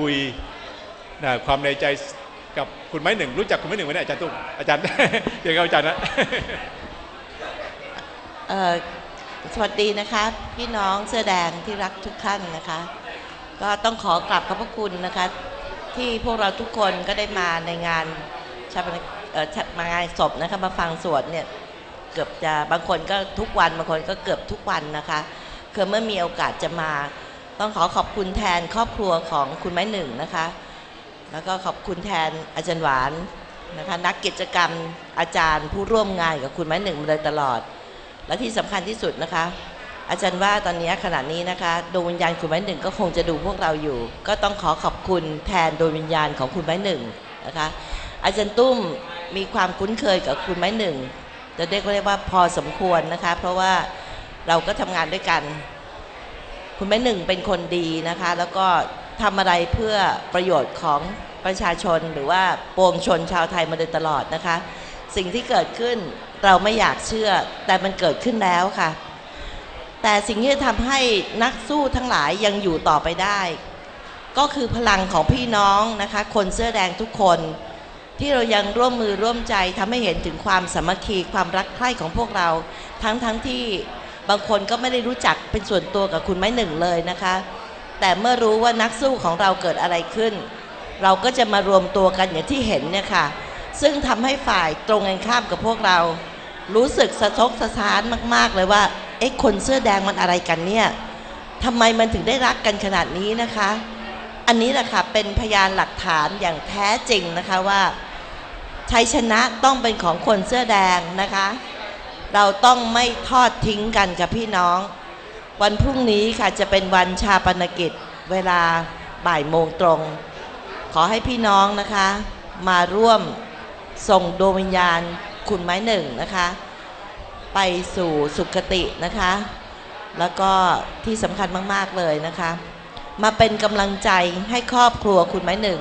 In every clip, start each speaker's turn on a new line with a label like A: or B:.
A: คุยนะความในใจกับคุณไม้หนึ่งรู้จักคุณไม้หนึ่งไหมเนี่ยอาจารย์ตุ้มอาจารย์เดี๋ยวกับอาจารย์นะ
B: สวัสดีนะคะ พี่น้องเสื้อแดงที่รักทุกท่านนะคะ ก็ต้องขอกราบขอบพระคุณนะคะ ที่พวกเราทุกคนก็ได้มาในงานชาปนมางานศพนะคะมาฟังสวดเนี่ยเกือบจะบางคนก็ทุกวันบางคนก็เกือบทุกวันนะคะคือเมื่อมีโอกาสจะมา ต้องขอขอบคุณแทนครอบครัวของคุณไม้หนึ่งนะคะ แล้วก็ขอบคุณแทนอาจารย์หวานนะคะนักกิจกรรมอาจารย์ผู้ร่วมงานกับคุณไม้หนึ่งมาโดยตลอด และที่สำคัญที่สุดนะคะ อาจารย์ว่าตอนนี้ขณะนี้นะคะดวงวิญญาณคุณไม้หนึ่งก็คงจะดูพวกเราอยู่ ก็ต้องขอขอบคุณแทนดวงวิญญาณของคุณไม้หนึ่งนะคะ อาจารย์ตุ้มมีความคุ้นเคยกับคุณไม้หนึ่งจะเรียกเรียกว่าพอสมควรนะคะ เพราะว่าเราก็ทำงานด้วยกัน คุณแม่หนึ่งเป็นคนดีนะคะ แล้วก็ทำอะไรเพื่อประโยชน์ของประชาชนหรือว่าปวงชนชาวไทยมาโดยตลอดนะคะ สิ่งที่เกิดขึ้นเราไม่อยากเชื่อแต่มันเกิดขึ้นแล้วค่ะ แต่สิ่งที่ทำให้นักสู้ทั้งหลายยังอยู่ต่อไปได้ ก็คือพลังของพี่น้องนะคะ คนเสื้อแดงทุกคน ที่เรายังร่วมมือร่วมใจทำให้เห็นถึงความสามัคคีความรักใคร่ของพวกเรา ทั้งทั้งที่ บางคนก็ไม่ได้รู้จักเป็นส่วนตัวกับคุณไม้หนึ่งเลยนะคะ แต่เมื่อรู้ว่านักสู้ของเราเกิดอะไรขึ้น เราก็จะมารวมตัวกันอย่างที่เห็นเนี่ยค่ะ ซึ่งทำให้ฝ่ายตรงกันข้ามกับพวกเรา รู้สึกสะทกสะท้านมาก ๆ เลยว่าเอ๊ะคนเสื้อแดงมันอะไรกันเนี่ยทำไมมันถึงได้รักกันขนาดนี้นะคะ อันนี้แหละค่ะเป็นพยานหลักฐานอย่างแท้จริงนะคะว่าชัยชนะต้องเป็นของคนเสื้อแดงนะคะ เราต้องไม่ทอดทิ้งกันกับพี่น้อง วันพรุ่งนี้ค่ะจะเป็นวันชาปนกิจเวลาบ่ายโมงตรง ขอให้พี่น้องนะคะ มาร่วมส่งดวงวิญญาณคุณไม้หนึ่งนะคะ ไปสู่สุคตินะคะ แล้วก็ที่สำคัญมาก ๆ เลยนะคะ มาเป็นกำลังใจให้ครอบครัวคุณไม้หนึ่ง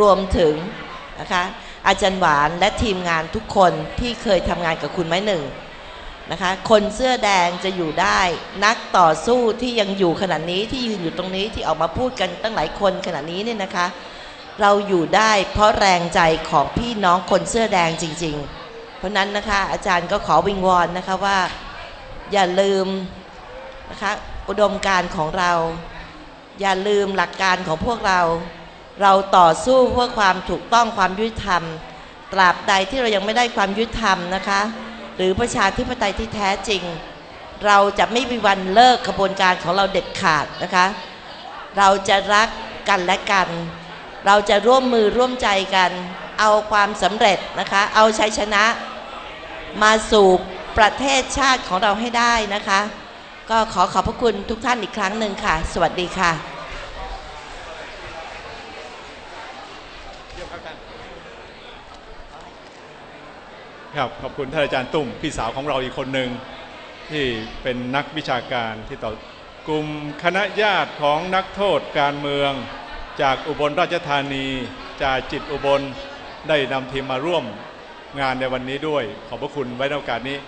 B: รวมถึงนะคะ อาจารย์หวานและทีมงานทุกคนที่เคยทำงานกับคุณไม้หนึ่ง นะคะคนเสื้อแดงจะอยู่ได้ นักต่อสู้ที่ยังอยู่ขณะนี้ที่ยืนอยู่ตรงนี้ที่ออกมาพูดกันตั้งหลายคนขณะนี้เนี่ยนะคะ เราอยู่ได้เพราะแรงใจของพี่น้องคนเสื้อแดงจริง ๆ เพราะนั้นนะคะอาจารย์ก็ขอวิงวอนนะคะว่า อย่าลืมนะคะอุดมการณ์ของเรา อย่าลืมหลักการของพวกเรา เราต่อสู้เพื่อความถูกต้องความยุติธรรม ตราบใดที่เรายังไม่ได้ความยุติธรรมนะคะ หรือประชาธิปไตยที่แท้จริง เราจะไม่มีวันเลิกกระบวนการของเราเด็ดขาดนะคะ เราจะรักกันและกัน เราจะร่วมมือร่วมใจกัน เอาความสำเร็จนะคะ เอาชัยชนะ มาสู่ประเทศชาติของเราให้ได้นะคะ ก็ขอขอบพระคุณทุกท่านอีกครั้งหนึ่งค่ะ สวัสดีค่ะ
A: ครับขอบคุณท่านอาจารย์ตุ้มพี่สาวของเราอีกคนหนึ่งที่เป็นนักวิชาการที่ต่อกลุ่มคณะญาติของนักโทษการเมือง จากอุบลราชธานีจากจิตอุบลได้นำทีมมาร่วมงานในวันนี้ด้วย ขอบพระคุณไว้ในโอกาสนี้